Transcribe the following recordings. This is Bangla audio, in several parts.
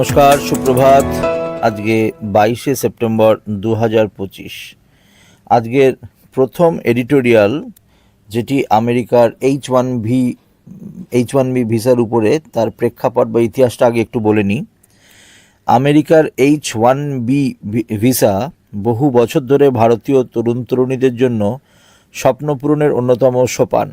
নমস্কার, সুপ্রভাত। আজকে বাইশে সেপ্টেম্বর দু হাজার পঁচিশ। আজকের প্রথম এডিটোরিয়াল, যেটি আমেরিকার H one V H one B ভিসার উপরে, তার প্রেক্ষাপট বা ইতিহাসটা আগে একটু বলে নিই। আমেরিকার এইচ ওয়ান বি ভিসা বহু বছর ধরে ভারতীয় তরুণ তরুণীদের জন্য স্বপ্নপূরণের অন্যতম সোপান।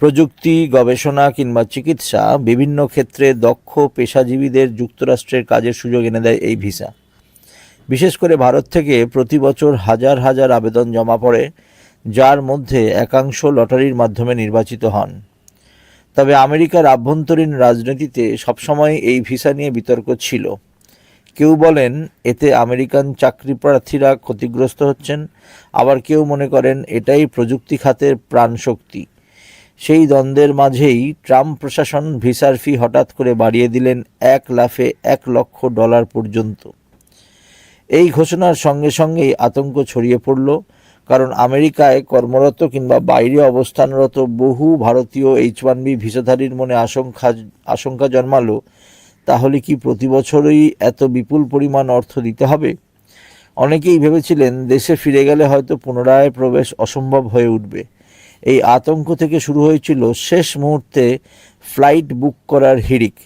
প্রযুক্তি, গবেষণা কিংবা চিকিৎসা বিভিন্ন ক্ষেত্রে দক্ষ পেশাজীবীদের যুক্তরাষ্ট্রের কাজের সুযোগ এনে দেয় এই ভিসা। বিশেষ করে ভারত থেকে প্রতি বছর হাজার হাজার আবেদন জমা পড়ে, যার মধ্যে একাংশ লটারির মাধ্যমে নির্বাচিত হন। তবে আমেরিকার আভ্যন্তরীণ রাজনীতিতে সবসময় এই ভিসা নিয়ে বিতর্ক ছিল। কেউ বলেন, এতে আমেরিকান চাকরি প্রার্থীরা ক্ষতিগ্রস্ত হচ্ছেন। আবার কেউ মনে করেন, এটাই প্রযুক্তি খাতের প্রাণশক্তি। সেই দ্বন্দ্বের মাঝেই ট্রাম্প প্রশাসন ভিসার ফি হঠাৎ করে বাড়িয়ে দিলেন এক লাফে এক লক্ষ ডলার পর্যন্ত। এই ঘোষণার সঙ্গে সঙ্গেই আতঙ্ক ছড়িয়ে পড়ল, কারণ আমেরিকায় কর্মরত কিংবা বাইরে অবস্থানরত বহু ভারতীয় এইচ ওয়ান বি ভিসাধারীর মনে আশঙ্কা আশঙ্কা জন্মালো, তাহলে কি প্রতি বছরই এত বিপুল পরিমাণ অর্থ দিতে হবে? অনেকেই ভেবেছিলেন দেশে ফিরে গেলে হয়তো পুনরায় প্রবেশ অসম্ভব হয়ে উঠবে। এই আতঙ্ক থেকে শুরু হয়েছিল শেষ মুহূর্তে ফ্লাইট বুক করার হিড়িক।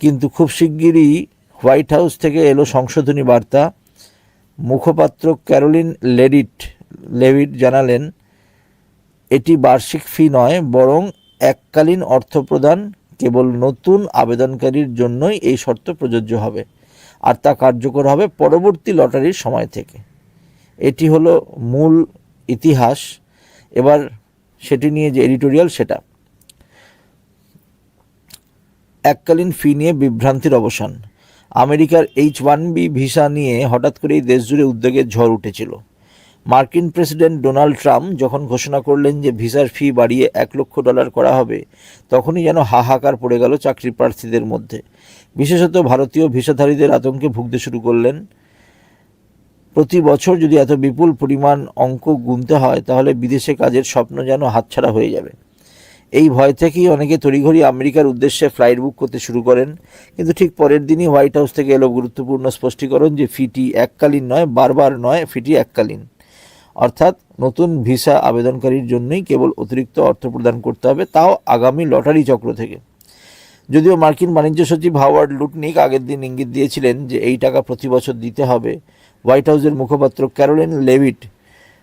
কিন্তু খুব শিগগিরই হোয়াইট হাউস থেকে এলো সংশোধনী বার্তা। মুখপাত্র ক্যারোলিন লেডিট, লেভিট জানালেন, এটি বার্ষিক ফি নয়, বরং এককালীন অর্থ প্রদান কেবল নতুন আবেদনকারীর জন্যই এই শর্ত প্রযোজ্য হবে, আর তা কার্যকর হবে পরবর্তী লটারির সময় থেকে। এটি হলো মূল ইতিহাস। এবার সেটি নিয়ে যে এডিটোরিয়াল সেটা। এককালীন ফি নিয়ে বিভ্রান্তির অবসান। আমেরিকার এইচ ওয়ান বি ভিসা নিয়ে হঠাৎ করেই দেশজুড়ে উদ্যোগের ঝড় উঠেছিল। মার্কিন প্রেসিডেন্ট ডোনাল্ড ট্রাম্প যখন ঘোষণা করলেন যে ভিসার ফি বাড়িয়ে এক লক্ষ ডলার করা হবে, তখনই যেন হাহাকার পড়ে গেল চাকরি প্রার্থীদের মধ্যে। বিশেষত ভারতীয় ভিসাধারীদের আতঙ্কে ভুগতে শুরু করলেন প্রতি বছর যদি এত বিপুল পরিমাণ অঙ্ক গুনতে হয়, তাহলে বিদেশে কাজের স্বপ্ন যেন হাতছাড়া হয়ে যাবে। এই ভয় থেকেই অনেকে তড়িঘড়ি আমেরিকার উদ্দেশ্যে ফ্লাইট বুক করতে শুরু করেন। কিন্তু ঠিক পরের দিনই হোয়াইট হাউস থেকে এলো গুরুত্বপূর্ণ স্পষ্টীকরণ যে ফিটি এককালীন নয়, বারবার নয়, ফিটি এককালীন। অর্থাৎ নতুন ভিসা আবেদনকারীর জন্যই কেবল অতিরিক্ত অর্থ প্রদান করতে হবে, তাও আগামী লটারি চক্র থেকে। যদিও মার্কিন বাণিজ্য সচিব হাওয়ার্ড লুটনিক আগের দিন ইঙ্গিত দিয়েছিলেন যে এই টাকা প্রতি বছর দিতে হবে হোয়াইট হাউসের মুখপাত্র ক্যারোলিন লেভিট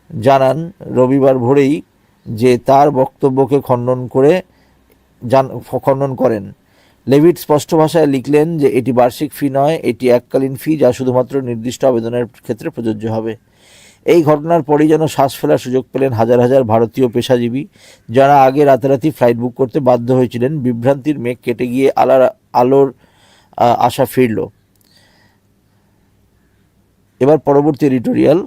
জানান, রবিবার ভোরেই যে তার বক্তব্যকে খণ্ডন করে জান, খণ্ডন করেন। লেভিট স্পষ্ট ভাষায় লিখলেন যে, এটি বার্ষিক ফি নয়, এটি এককালীন ফি যা শুধুমাত্র নির্দিষ্ট আবেদনের ক্ষেত্রে প্রযোজ্য হবে। এই ঘটনার পরেই যেন শ্বাস ফেলার সুযোগ পেলেন হাজার হাজার ভারতীয় পেশাজীবী যারা আগে রাতারাতি ফ্লাইট বুক করতে বাধ্য হয়েছিলেন। বিভ্রান্তির মেঘ কেটে গিয়ে আলার, আলোর আশা ফিরল। এবার পরবর্তী এডিটোরিয়াল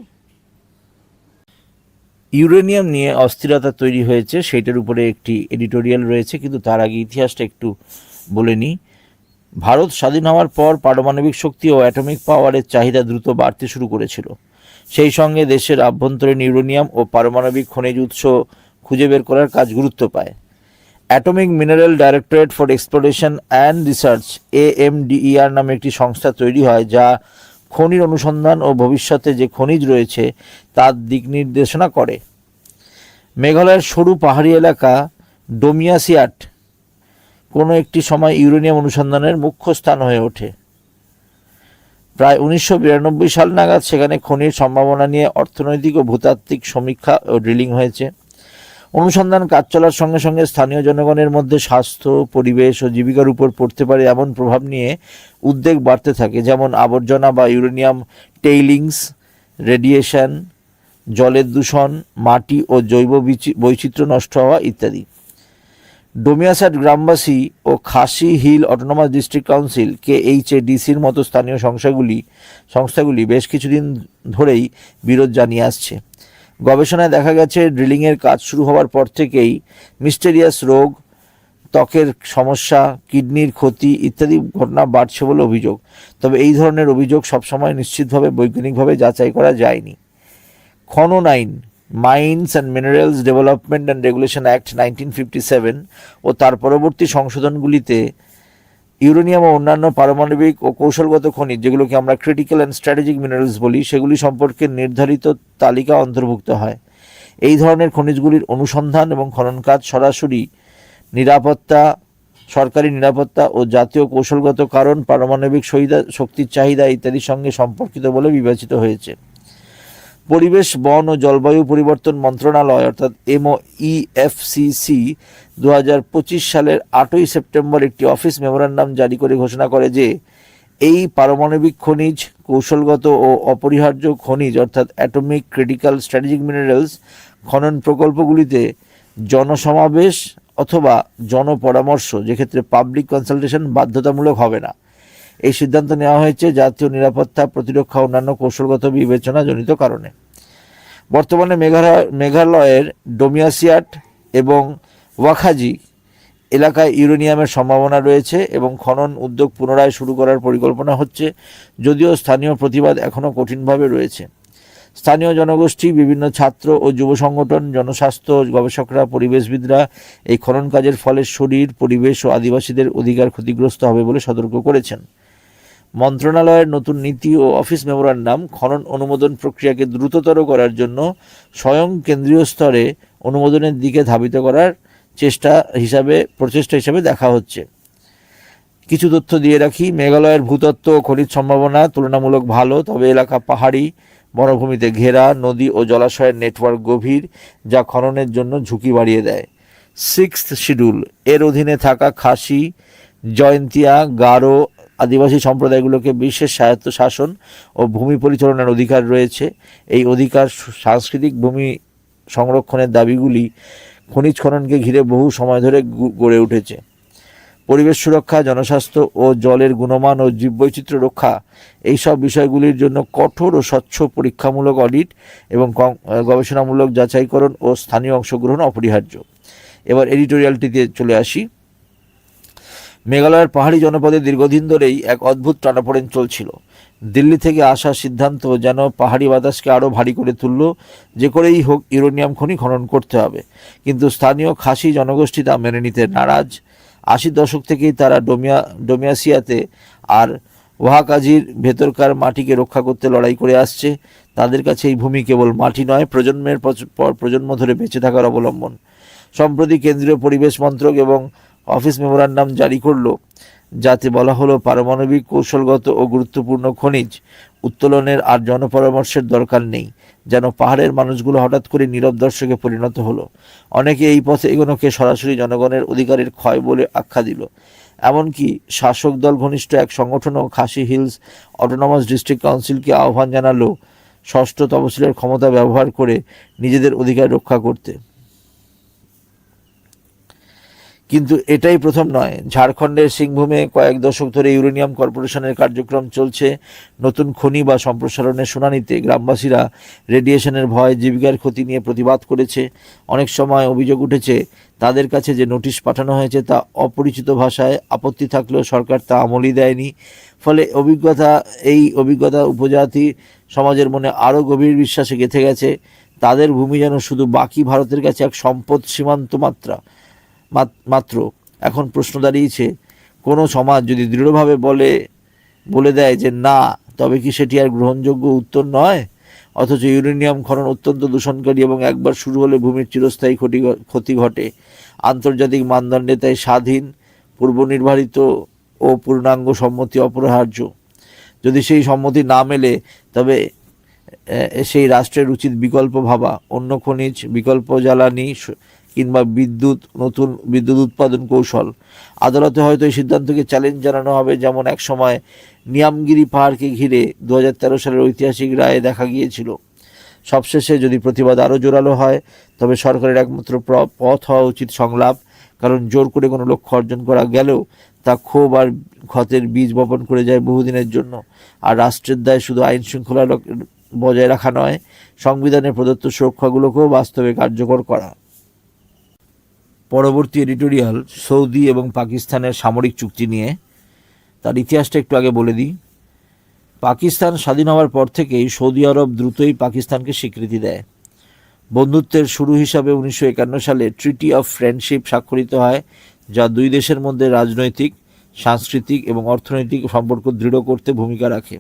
ইউরেনিয়াম নিয়ে অস্থিরতা তৈরি হয়েছে, সেইটার উপরে একটি এডিটোরিয়াল রয়েছে, কিন্তু তার আগে ইতিহাসটা একটু বলে নিই। ভারত স্বাধীন হওয়ার পর পারমাণবিক শক্তি ও অ্যাটমিক পাওয়ারের চাহিদা দ্রুত বাড়তে শুরু করেছিল। সেই সঙ্গে দেশের আভ্যন্তরীণ ইউরেনিয়াম ও পারমাণবিক খনিজ উৎস খুঁজে বের করার কাজ গুরুত্ব পায়। Atomic mineral directorate for exploration and research AMDER নামে একটি সংস্থা তৈরি হয়, যা খনির অনুসন্ধান ও ভবিষ্যতে যে খনিজ রয়েছে, তার দিক নির্দেশনা করে। মেঘালয়ের সরু পাহাড়ি এলাকা ডোমিয়াসিয়াট কোনো একটি সময় ইউরেনিয়াম অনুসন্ধানের মুখ্য স্থান হয়ে ওঠে। প্রায় উনিশশো বিরানব্বই সাল নাগাদ সেখানে খনির সম্ভাবনা নিয়ে অর্থনৈতিক ও ভূতাত্ত্বিক সমীক্ষা ও ড্রিলিং হয়েছে। অনুসন্ধান কাজ চলার সঙ্গে সঙ্গে স্থানীয় জনগণের মধ্যে স্বাস্থ্য, পরিবেশ ও জীবিকার উপর পড়তে পারে এমন প্রভাব নিয়ে উদ্বেগ বাড়তে থাকে, যেমন আবর্জনা বা ইউরেনিয়াম টেইলিংস, রেডিয়েশন, জলের দূষণ, মাটি ও জৈব বিচি- বৈচিত্র্য নষ্ট হওয়া ইত্যাদি। ডোমিয়াসাট গ্রামবাসী ও Khasi hill autonomous district council কে ডিসির মতো স্থানীয় সংস্থাগুলি সংস্থাগুলি বেশ কিছুদিন ধরেই বিরোধ জানিয়ে আসছে। গবেষণায় দেখা গেছে, ড্রিলিংয়ের কাজ শুরু হওয়ার পর থেকেই মিস্টেরিয়াস রোগ, ত্বকের সমস্যা, কিডনির ক্ষতি ইত্যাদি ঘটনা বাড়ছে বলে অভিযোগ। তবে এই ধরনের অভিযোগ সবসময় নিশ্চিতভাবে বৈজ্ঞানিকভাবে যাচাই করা যায়নি। খনন আইন, mines and minerals development and regulation act nineteen fifty seven ও তার পরবর্তী সংশোধনগুলিতে ইউরেনিয়াম ও অন্যান্য পারমাণবিক ও কৌশলগত খনিজ, যেগুলোকে আমরা ক্রিটিক্যাল অ্যান্ড স্ট্র্যাটেজিক মিনারেলস বলি, সেগুলি সম্পর্কে নির্ধারিত তালিকা অন্তর্ভুক্ত হয়। এই ধরনের খনিজগুলির অনুসন্ধান এবং খনন কাজ সরাসরি নিরাপত্তা, সরকারি নিরাপত্তা ও জাতীয় কৌশলগত কারণ, পারমাণবিক শক্তির চাহিদা ইত্যাদির সঙ্গে সম্পর্কিত বলে বিবেচিত হয়েছে। পরিবেশ, বন ও জলবায়ু পরিবর্তন মন্ত্রণালয়, অর্থাৎ এমও ইএফসিসি দু হাজার পঁচিশ সালের আটই সেপ্টেম্বর একটি অফিস মেমোরান্ডাম জারি করে ঘোষণা করে যে এই পারমাণবিক খনিজ, কৌশলগত ও অপরিহার্য খনিজ, অর্থাৎ অ্যাটমিক ক্রিটিক্যাল স্ট্র্যাটেজিক মিনারেলস, খনন প্রকল্পগুলিতে জনসমাবেশ অথবা জনপরামর্শ, যেক্ষেত্রে পাবলিক কনসালটেশন বাধ্যতামূলক হবে না। এই সিদ্ধান্ত নেওয়া হয়েছে জাতীয় নিরাপত্তা প্রতিরক্ষা অন্যান্য কৌশলগত বিবেচনাজনিত কারণে। বর্তমানে মেঘালয়, মেঘালয়ের ডোমিয়াসিয়াট এবং ওয়াখাজি এলাকায় ইউরেনিয়ামের সম্ভাবনা রয়েছে এবং খনন উদ্যোগ পুনরায় শুরু করার পরিকল্পনা হচ্ছে, যদিও স্থানীয় প্রতিবাদ এখনও কঠিনভাবে রয়েছে। স্থানীয় জনগোষ্ঠী, বিভিন্ন ছাত্র ও যুব সংগঠন, জনস্বাস্থ্য, গবেষকরা, পরিবেশবিদরা এই খনন কাজের ফলে শরীর, পরিবেশ ও আদিবাসীদের অধিকার ক্ষতিগ্রস্ত হবে বলে সতর্ক করেছেন। মন্ত্রণালয়ের নতুন নীতি ও অফিস মেমোরান্ডাম খনন অনুমোদন প্রক্রিয়াকে দ্রুততর করার জন্য স্বয়ং কেন্দ্রীয় স্তরে অনুমোদনের দিকে ধাবিত করার চেষ্টা হিসাবে, প্রচেষ্টা হিসাবে দেখা হচ্ছে। কিছু তথ্য দিয়ে রাখি, মেঘালয়ের ভূতত্ত্ব ও খনিজ সম্ভাবনা তুলনামূলক ভালো, তবে এলাকা পাহাড়ি, বনভূমিতে ঘেরা, নদী ও জলাশয়ের নেটওয়ার্ক গভীর, যা খননের জন্য ঝুঁকি বাড়িয়ে দেয়। সিক্সথ শিডিউল, এর অধীনে থাকা খাসি, জয়ন্তিয়া, গারো আদিবাসী সম্প্রদায়গুলোকে বিশেষ স্বায়ত্ত শাসন ও ভূমি পরিচালনার অধিকার রয়েছে। এই অধিকার সাংস্কৃতিক ভূমি সংরক্ষণের দাবিগুলি খনিজ খননকে ঘিরে বহু সময় ধরে গড়ে উঠেছে। পরিবেশ সুরক্ষা, জনস্বাস্থ্য ও জলের গুণমান ও জীববৈচিত্র্য রক্ষা এইসব বিষয়গুলির জন্য কঠোর ও স্বচ্ছ পরীক্ষামূলক অডিট এবং গবেষণামূলক যাচাইকরণ ও স্থানীয় অংশগ্রহণ অপরিহার্য। এবার এডিটোরিয়ালটিতে চলে আসি। মেঘালয়ের পাহাড়ি জনপদে দীর্ঘদিন ধরেই এক অদ্ভুত টানাপোড়েন চলছিল। দিল্লি থেকে আসা সিদ্ধান্ত যেন পাহাড়ি বাতাসকে আরও ভারী করে তুলল, যে করেই হোক ইউরোনিয়াম খনি খনন করতে হবে। কিন্তু স্থানীয় খাসি জনগোষ্ঠী তা মেনে নিতে নারাজ। আশির দশক থেকেই তারা ডোমিয়া, ডোমিয়াসিয়াতে আর ওয়াহাকাজির ভেতরকার মাটিকে রক্ষা করতে লড়াই করে আসছে। তাদের কাছে এই ভূমি কেবল মাটি নয়, প্রজন্মের পর, প্রজন্ম ধরে বেঁচে থাকার অবলম্বন। সম্প্রতি কেন্দ্রীয় পরিবেশ মন্ত্রক এবং অফিস মেমোরান্ডাম জারি করল, যাতে বলা হলো পারমাণবিক কৌশলগত ও গুরুত্বপূর্ণ খনিজ উত্তোলনের আর জনপরামর্শের দরকার নেই, যেন পাহাড়ের মানুষগুলো হঠাৎ করে নীরব দর্শকে পরিণত হলো। অনেকে এই পথে এগোনোকে সরাসরি জনগণের অধিকারের ক্ষয় বলে আখ্যা দিল। এমনকি শাসক দল ঘনিষ্ঠ এক সংগঠনও খাসি হিলস অটোনমাস ডিস্ট্রিক্ট কাউন্সিলকে আহ্বান জানালো, ষষ্ঠ তফসিলের ক্ষমতা ব্যবহার করে নিজেদের অধিকার রক্ষা করতে। কিন্তু এটাই প্রথম নয়। ঝাড়খণ্ডের সিংভূমে কয়েক দশক ধরে ইউরেনিয়াম কর্পোরেশনের কার্যক্রম চলছে। নতুন খনি বা সম্প্রসারণের শুনানিতে গ্রামবাসীরা রেডিয়েশনের ভয়, জীবিকার ক্ষতি নিয়ে প্রতিবাদ করেছে। অনেক সময় অভিযোগ উঠেছে, তাদের কাছে যে নোটিশ পাঠানো হয়েছে তা অপরিচিত ভাষায় আপত্তি থাকলেও সরকার তা আমলই দেয়নি। ফলে অভিজ্ঞতা, এই অভিজ্ঞতা উপজাতি সমাজের মনে আরও গভীর বিশ্বাসে গেঁথে গেছে। তাদের ভূমি যেন শুধু বাকি ভারতের কাছে এক সম্পদ সীমান্ত মাত্রা। মাত- মাত্র। এখন প্রশ্ন দাঁড়িয়েছে, কোনো সমাজ যদি দৃঢ়ভাবে বলে বলে দেয় যে না, তবে কি সেটি আর গ্রহণযোগ্য উত্তর নয়? অথচ ইউরেনিয়াম খনন অত্যন্ত দূষণকারী এবং একবার শুরু হলে ভূমির চিরস্থায়ী ক্ষতি ক্ষতি ঘটে। আন্তর্জাতিক মানদণ্ডে তাই স্বাধীন, পূর্বনির্ধারিত ও পূর্ণাঙ্গ সম্মতি অপরিহার্য। যদি সেই সম্মতি না মেলে, তবে সেই রাষ্ট্রের উচিত বিকল্প ভাবা। অন্য খনিজ বিকল্প জ্বালানি কিংবা বিদ্যুৎ, নতুন বিদ্যুৎ উৎপাদন কৌশল। আদালতে হয়তো এই সিদ্ধান্তকে চ্যালেঞ্জ জানানো হবে, যেমন এক সময় নিয়ামগিরি পাহাড়কে ঘিরে দু হাজার তেরো সালের ঐতিহাসিক রায়ে দেখা গিয়েছিল। সবশেষে যদি প্রতিবাদ আরও জোরালো হয়, তবে সরকারের একমাত্র পথ হওয়া উচিত সংলাপ, কারণ জোর করে কোনো লক্ষ্য অর্জন করা গেলেও তা ক্ষোভ আর ক্ষতের বীজ বপন করে যায় বহুদিনের জন্য। আর রাষ্ট্রের দায় শুধু আইন শৃঙ্খলা বজায় রাখা নয়, সংবিধানের প্রদত্ত সুরক্ষাগুলোকেও বাস্তবে কার্যকর করা। পরবর্তী এডিটোরিয়াল সৌদি এবং পাকিস্তানের সামরিক চুক্তি নিয়ে। তার ইতিহাসটা একটু আগে বলে দিই। পাকিস্তান স্বাধীন হওয়ার পর থেকেই সৌদি আরব দ্রুতই পাকিস্তানকে স্বীকৃতি দেয়। বন্ধুত্বের শুরু হিসাবে উনিশশো একান্ন সালে ট্রিটি অফ ফ্রেন্ডশিপ স্বাক্ষরিত হয়, যা দুই দেশের মধ্যে রাজনৈতিক, সাংস্কৃতিক এবং অর্থনৈতিক সম্পর্ক দৃঢ় করতে ভূমিকা রাখে।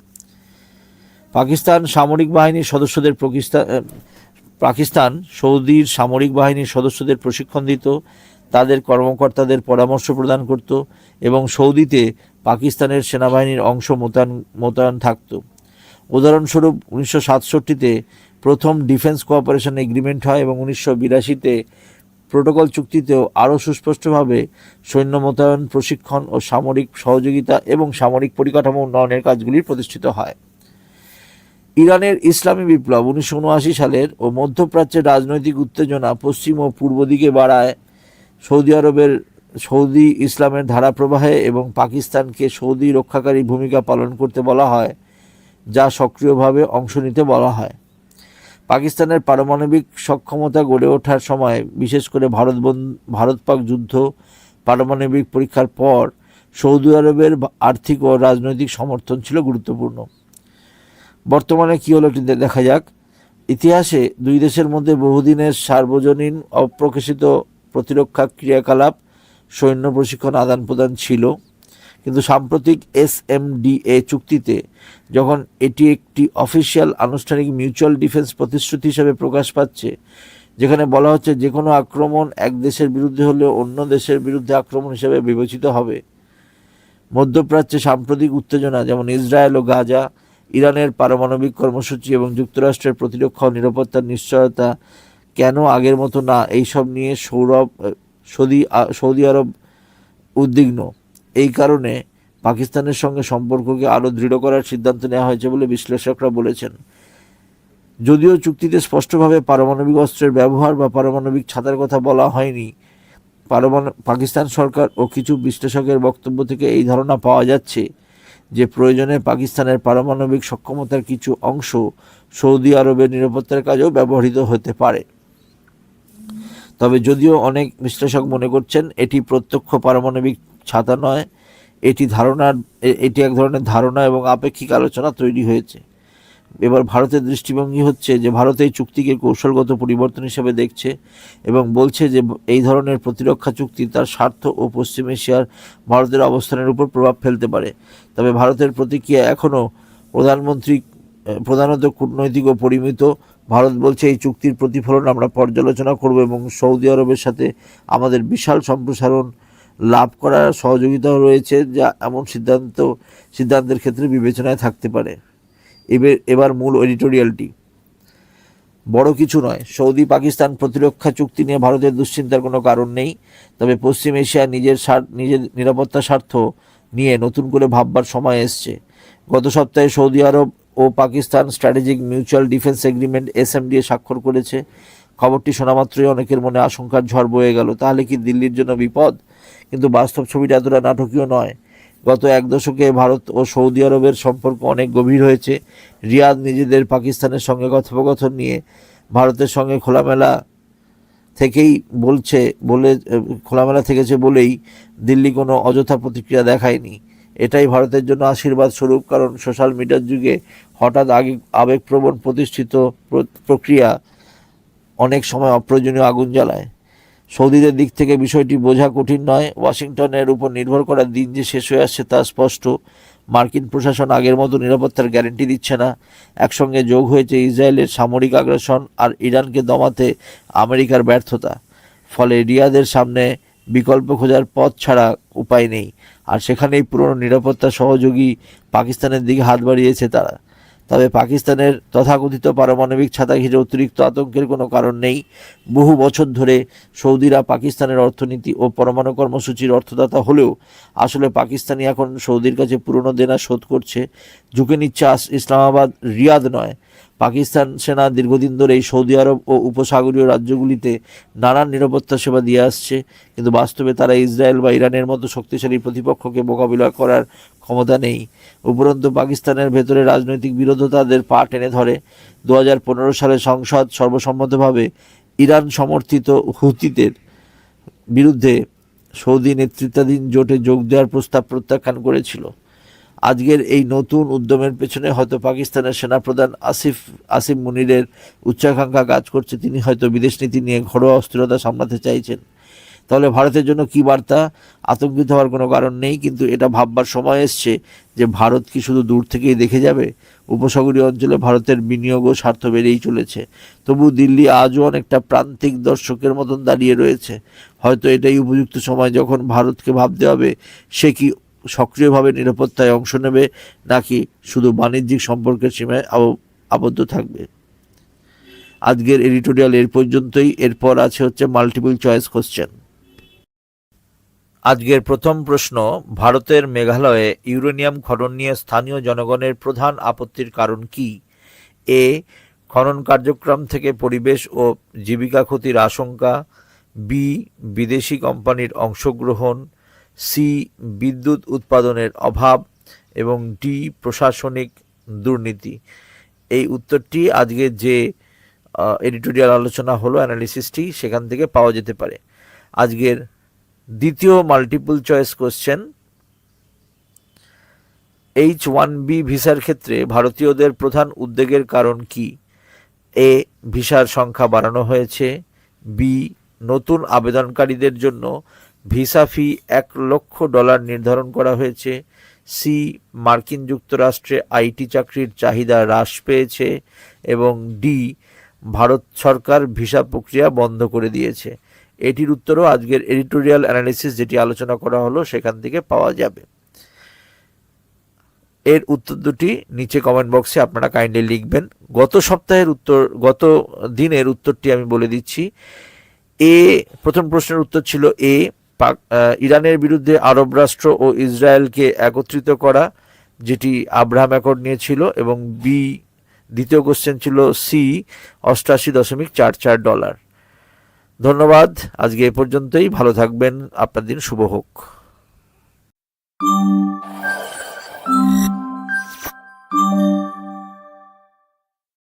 পাকিস্তান সামরিক বাহিনীর সদস্যদের পাকিস্তান সৌদির সামরিক বাহিনীর সদস্যদের প্রশিক্ষণ দিত, তাদের কর্মকর্তাদের পরামর্শ প্রদান করত এবং সৌদিতে পাকিস্তানের সেনাবাহিনীর অংশ মোতায়েন মোতায়েন থাকত। উদাহরণস্বরূপ, উনিশশো সাতষট্টিতে প্রথম ডিফেন্স কোঅপারেশন এগ্রিমেন্ট হয় এবং উনিশশো বিরাশিতে প্রোটোকল চুক্তিতেও আরও সুস্পষ্টভাবে সৈন্য মোতায়েন, প্রশিক্ষণ ও সামরিক সহযোগিতা এবং সামরিক পরিকাঠামো উন্নয়নের কাজগুলি প্রতিষ্ঠিত হয়। ইরানের ইসলামী বিপ্লব উনিশশো উনআশি সালের ও মধ্যপ্রাচ্যের রাজনৈতিক উত্তেজনা পশ্চিম ও পূর্ব দিকে বাড়ায় সৌদি আরবের সৌদি ইসলামের ধারাপ্রবাহে এবং পাকিস্তানকে সৌদি রক্ষাকারী ভূমিকা পালন করতে বলা হয়, যা সক্রিয়ভাবে অংশ নিতে বলা হয়। পাকিস্তানের পারমাণবিক সক্ষমতা গড়ে ওঠার সময়, বিশেষ করে ভারত ভারত পাক যুদ্ধ, পারমাণবিক পরীক্ষার পর সৌদি আরবের আর্থিক ও রাজনৈতিক সমর্থন ছিল গুরুত্বপূর্ণ। বর্তমানে কী হলো একটু দেখা যাক। ইতিহাসে দুই দেশের মধ্যে বহুদিনের সার্বজনীন অপ্রকাশিত প্রতিরক্ষা ক্রিয়াকলাপ, সৈন্য প্রশিক্ষণ আদান প্রদান ছিল। কিন্তু সাম্প্রতিক এস এম এ চুক্তিতে যখন এটি একটি অফিসিয়াল আনুষ্ঠানিক মিউচুয়াল ডিফেন্স প্রতিশ্রুতি হিসেবে প্রকাশ পাচ্ছে, যেখানে বলা হচ্ছে যে কোনো আক্রমণ এক দেশের বিরুদ্ধে হলে অন্য দেশের বিরুদ্ধে আক্রমণ হিসেবে বিবেচিত হবে। মধ্যপ্রাচ্যে সাম্প্রতিক উত্তেজনা, যেমন ইসরায়েল ও গাজা ইরানের পারমাণবিক কর্মসূচি এবং যুক্তরাষ্ট্রের প্রতিরক্ষা ও নিরাপত্তার নিশ্চয়তা কেন আগের মতো না? এইসব নিয়ে সৌরভ সৌদি সৌদি আরব উদ্বিগ্ন। এই কারণে পাকিস্তানের সঙ্গে সম্পর্ককে আরও দৃঢ় করার সিদ্ধান্ত নেওয়া হয়েছে বলে বিশ্লেষকরা বলেছেন। যদিও চুক্তিতে স্পষ্টভাবে পারমাণবিক অস্ত্রের ব্যবহার বা পারমাণবিক ছাতার কথা বলা হয়নি, পারমাণু, পাকিস্তান সরকার ও কিছু বিশ্লেষকের বক্তব্য থেকে এই ধারণা পাওয়া যাচ্ছে যে প্রয়োজনে পাকিস্তানের পারমাণবিক সক্ষমতার কিছু অংশ সৌদি আরবের নিরাপত্তার কাজেও ব্যবহৃত হতে পারে। তবে যদিও অনেক বিশ্লেষক মনে করছেন এটি প্রত্যক্ষ পারমাণবিক ছাতা নয়, এটি ধারণার এটি এক ধরনের ধারণা এবং আপেক্ষিক আলোচনা তৈরি হয়েছে। এবার ভারতের দৃষ্টিভঙ্গি হচ্ছে যে ভারত এই চুক্তিকে কৌশলগত পরিবর্তন হিসেবে দেখছে এবং বলছে যে এই ধরনের প্রতিরক্ষা চুক্তি তার স্বার্থ ও পশ্চিম এশিয়ার ভারতের অবস্থানের উপর প্রভাব ফেলতে পারে। তবে ভারতের প্রতিক্রিয়া এখনও প্রধানমন্ত্রী, প্রধানত কূটনৈতিক ও পরিমিত। ভারত বলছে এই চুক্তির প্রতিফলন আমরা পর্যালোচনা করব এবং সৌদি আরবের সাথে আমাদের বিশাল সম্প্রসারণ লাভ করার সহযোগিতাও রয়েছে যা এমন সিদ্ধান্ত, সিদ্ধান্তের ক্ষেত্রে বিবেচনায় থাকতে পারে। এবার মূল এডিটোরিয়ালটি বড় কিছু নয়, সৌদি পাকিস্তান প্রতিরক্ষা চুক্তি নিয়ে ভারতের দুশ্চিন্তার কোনো কারণ নেই, তবে পশ্চিম এশিয়া নিজের স্বার্থ নিজের নিরাপত্তা স্বার্থ নিয়ে নতুন করে ভাববার সময় এসছে। গত সপ্তাহে সৌদি আরব ও Pakistan strategic mutual defence agreement S M SMDA স্বাক্ষর করেছে। খবরটি শোনা মাত্রই অনেকের মনে আশঙ্কার ঝড় বয়ে গেল। তাহলে কি দিল্লির জন্য বিপদ? কিন্তু বাস্তব ছবিটা এতটা নাটকীয় নয়। গত এক দশকে ভারত ও সৌদি আরবের সম্পর্ক অনেক গভীর হয়েছে। রিয়াদ নিজেদের পাকিস্তানের সঙ্গে কথোপকথন নিয়ে ভারতের সঙ্গে খোলামেলা থেকেই বলছে, বলে, খোলামেলা থেকেছে বলেই দিল্লি কোনো অযথা প্রতিক্রিয়া দেখায়নি। এটাই ভারতের জন্য আশীর্বাদ স্বরূপ, কারণ সোশ্যাল মিডিয়ার যুগে হঠাৎ আগে আবেগপ্রবণ প্রতিষ্ঠিত প্র- প্রক্রিয়া অনেক সময় অপ্রয়োজনীয় আগুন জ্বালায়। সৌদিদের দিক থেকে বিষয়টি বোঝা কঠিন নয়। ওয়াশিংটনের উপর নির্ভর করার দিন যে শেষ হয়ে আসছে তা স্পষ্ট। মার্কিন প্রশাসন আগের মতো নিরাপত্তার গ্যারেন্টি দিচ্ছে না। একসঙ্গে যোগ হয়েছে ইসরায়েলের সামরিক আগ্রাসন আর ইরানকে দমাতে আমেরিকার ব্যর্থতা। ফলে রিয়াদের সামনে বিকল্প খোঁজার পথ ছাড়া উপায় নেই। আর সেখানেই পুরনো নিরাপত্তা সহযোগী পাকিস্তানের দিকে হাত বাড়িয়েছে তারা। তবে পাকিস্তানের তথাকথিত পারমাণবিক ছাতা ঘিরে অতিরিক্ত আতঙ্কের কোনো কারণ নেই। বহু বছর ধরে সৌদিরা পাকিস্তানের অর্থনীতি ও পরমাণু কর্মসূচির অর্থদাতা হলেও আসলে পাকিস্তানি এখন সৌদির কাছে পুরনো দেনা শোধ করছে। ঝুঁকে নিচ্ছে ইসলামাবাদ, রিয়াদ নয়। পাকিস্তান সেনা দীর্ঘদিন ধরে এই সৌদি আরব ও উপসাগরীয় রাজ্যগুলিতে নানান নিরাপত্তা সেবা দিয়ে আসছে। কিন্তু বাস্তবে তারা ইসরায়েল বা ইরানের মতো শক্তিশালী প্রতিপক্ষকে মোকাবিলা করার ক্ষমতা নেই। উপরন্তু পাকিস্তানের ভেতরে রাজনৈতিক বিরোধতাদের পা টেনে ধরে। দু হাজার পনেরো সালে সংসদ সর্বসম্মতভাবে ইরান সমর্থিত হুতিদের বিরুদ্ধে সৌদি নেতৃত্বাধীন জোটে যোগ দেওয়ার প্রস্তাব প্রত্যাখ্যান করেছিল। আজকের এই নতুন উদ্যমের পেছনে হয়তো পাকিস্তানের সেনাপ্রধান আসিফ আসিফ মুনিরের উচ্চাকাঙ্ক্ষা কাজ করছে। তিনি হয়তো বিদেশ নীতি নিয়ে ঘরোয়া অস্থিরতা সামলাতে চাইছেন। তাহলে ভারতের জন্য কি বার্তা? আতঙ্কিত হওয়ার কোনো কারণ নেই, কিন্তু এটা ভাববার সময় এসছে যে ভারত কি শুধু দূর থেকেই দেখে যাবে? উপসাগরীয় অঞ্চলে ভারতের বিনিয়োগ ও স্বার্থ বেড়েই চলেছে। তবু দিল্লি আজও অনেকটা প্রান্তিক দর্শকের মতন দাঁড়িয়ে রয়েছে। হয়তো এটাই উপযুক্ত সময় যখন ভারতকে ভাবতে হবে, সে কি সক্রিয়ভাবে নিরাপত্তায় অংশ নেবে নাকি শুধু বাণিজ্যিক সম্পর্কের সীমায় আব- আবদ্ধ থাকবে? আজকের এডিটোরিয়াল এর পর্যন্তই। এরপর আছে হচ্ছে মাল্টিপল চয়েস কোশ্চেন আজকের প্রথম প্রশ্ন, ভারতের মেঘালয়ে ইউরেনিয়াম খনন নিয়ে স্থানীয় জনগণের প্রধান আপত্তির কারণ কি? এ, খনন কার্যক্রম থেকে পরিবেশ ও জীবিকা ক্ষতির আশঙ্কা। বি, বিদেশি কোম্পানির অংশগ্রহণ। সি বিদ্যুৎ উৎপাদনের অভাব এবং ডি প্রশাসনিক দুর্নীতি। এই উত্তরটি আজকে যে এডিটোরিয়াল আলোচনা হলো, অ্যানালিসিসটি সেখান থেকে পাওয়া যেতে পারে। আজকের দ্বিতীয় multiple choice question, H one B ভিসার ক্ষেত্রে ভারতীয়দের প্রধান উদ্বেগের কারণ কি? এ, ভিসার সংখ্যা বাড়ানো হয়েছে, বি, নতুন আবেদনকারীদের জন্য ভিসা ফি এক লক্ষ ডলার নির্ধারণ করা হয়েছে। সি, মার্কিন যুক্তরাষ্ট্রে আইটি চাকরির চাহিদা হ্রাস পেয়েছে এবং ডি, ভারত সরকার ভিসা প্রক্রিয়া বন্ধ করে দিয়েছে। এটির উত্তরও আজকের এডিটোরিয়াল অ্যানালিসিস যেটি আলোচনা করা হলো সেখান থেকে পাওয়া যাবে। এর উত্তর দুটি নিচে কমেন্ট বক্সে আপনারা কাইন্ডলি লিখবেন। গত সপ্তাহের উত্তর, গত দিনের উত্তরটি আমি বলে দিচ্ছি। এ, প্রথম প্রশ্নের উত্তর ছিল এ ইরানের বিরুদ্ধে আরব রাষ্ট্র ও ইসরায়েলকে একত্রিত করা, যেটি আব্রাহাম অ্যাকর্ড নিয়েছিল এবং বি, দ্বিতীয় কোশ্চেন ছিল সি, অষ্টাশি দশমিক চার চার ডলার। ধন্যবাদ। আজকে এ পর্যন্তই। ভালো থাকবেন। আপনার দিন শুভ হোক।